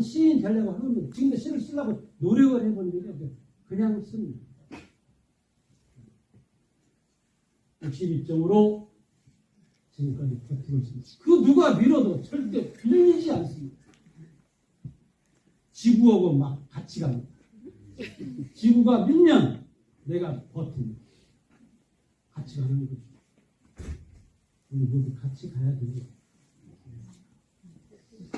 시인 되려고 하면 지금도 시를 쓰려고 노력을 없어요. 그냥 씁니다. 62점으로 지금까지 버티고 있습니다. 그 누가 밀어도 절대 밀리지 않습니다. 지구하고 막 같이 갑니다. 지구가 밀면 내가 버팁니다. 같이 가는 거죠. 우리 모두 같이 가야 됩니다. 우리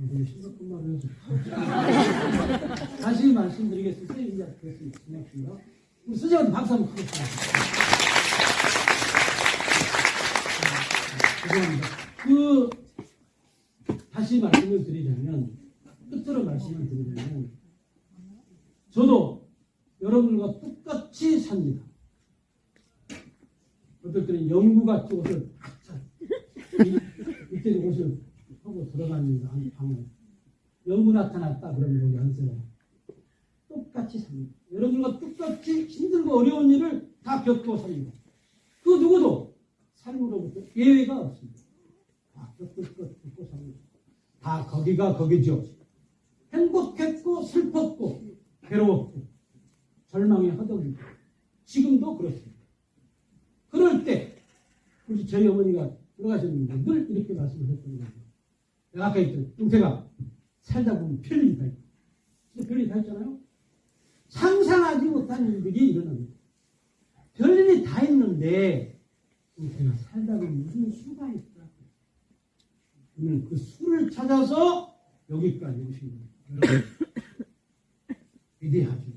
해서 다시 말씀드리겠습니다. 이제 됐습니다. 고맙습니다. 우리 수장한테 박수 한번 하겠습니다. 죄송합니다. 그 다시 말씀을 드리자면 끝으로 말씀을 드리자면 저도 여러분과 똑같이 삽니다. 어떨 때는 연구가 쪽을 이때 옷을 하고 들어가는 한 방을 연구 나타났다 그러면 여기 한세요 똑같이 삽니다. 여러분과 똑같이 힘들고 어려운 일을 다 겪고 삽니다. 그 누구도 삶으로부터 예외가 없습니다. 다 겪고 겪고 삽니다. 다 거기가 거기죠. 행복했고 슬펐고 괴로웠고 절망에 허덕이고 지금도 그렇습니다. 그럴 때 우리 저희 어머니가 돌아가셨는데 늘 이렇게 말씀하셨던 거예요. 아까 했던 동태가 살다 보면 별일이 다 있고 별일이 다 있잖아요. 상상하지 못한 일들이 일어납니다. 별일이 다 있는데 동태가 살다 보면 무슨 수가 있다. 그러면 그 수를 찾아서 여기까지 오신 겁니다. 위대하죠.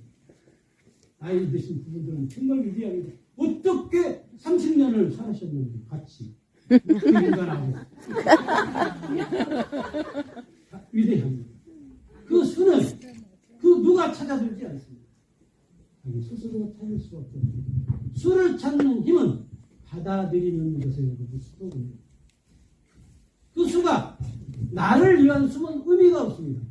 나이 드신 분들은 정말 위대합니다. 어떻게 30년을 살으셨는지 같이 그 위대합니다. 그 수는 그 누가 찾아들지 않습니다. 자기 스스로 찾을 수 없죠. 수를 찾는 힘은 받아들이는 것에 그 수도군요. 그 수가 나를 위한 수는 의미가 없습니다.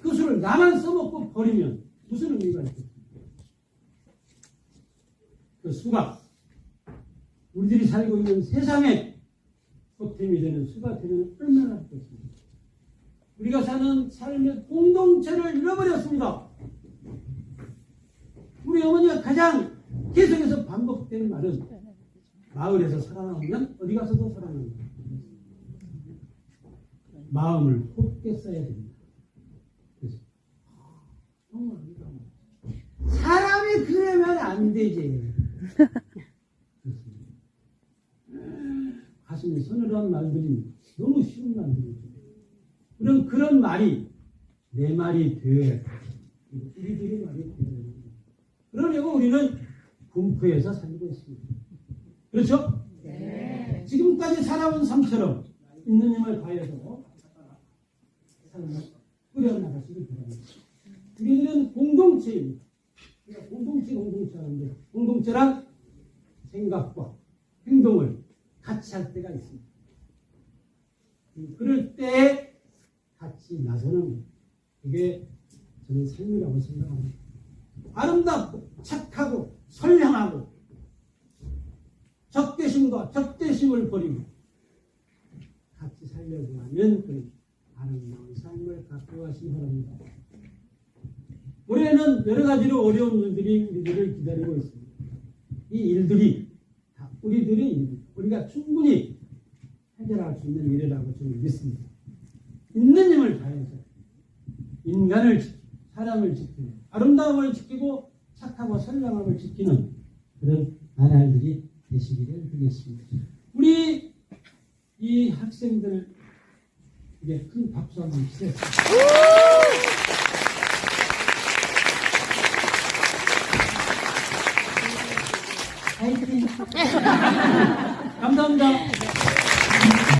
그 수를 나만 써먹고 버리면 무슨 의미가 있겠습니까? 그 수가 우리들이 살고 있는 세상에 보탬이 되는 수가 되면 얼마나 좋겠습니까? 우리가 사는 삶의 공동체를 잃어버렸습니다. 우리 어머니가 가장 계속해서 반복되는 말은 마을에서 살아남으면 어디 가서도 살아남는다. 마음을 곱게 써야 됩니다. 그래서 뭐 사람이 그러면 안 되지. 그렇습니다. 가슴이 서늘한 말들이 너무 쉬운 말들이죠. 그럼 그런 말이 내 말이 돼. 우리들의 말이 되어야 됩니다. 그러려고 우리는 군포에서 살고 있습니다. 그렇죠? 네. 지금까지 살아온 삶처럼 있는 힘을 다해서 삶을 꾸려나가시길 바랍니다. 우리들은 공동체입니다. 공동체, 공동체 하는데 공동체란 생각과 행동을 같이 할 때가 있습니다. 음, 그럴 때 같이 나서는 것. 그게 저는 삶이라고 생각합니다. 아름답고 착하고 선량하고 적대심과 적대심을 버리고 같이 살려고 하면 그 아름다운 삶을 갖고 가시기 바랍니다. 올해는 여러 가지로 어려운 일들이 우리들을 기다리고 있습니다. 이 일들이 다 우리들의 일, 우리가 충분히 해결할 수 있는 일이라고 저는 믿습니다. 있는 힘을 다해서 인간을 지키고 사람을 지키고 아름다움을 지키고 착하고 선량함을 지키는 그런 나날들이 되시기를 빌겠습니다. 우리 이 학생들 이게 큰 박수 한번 주세요. 감사합니다.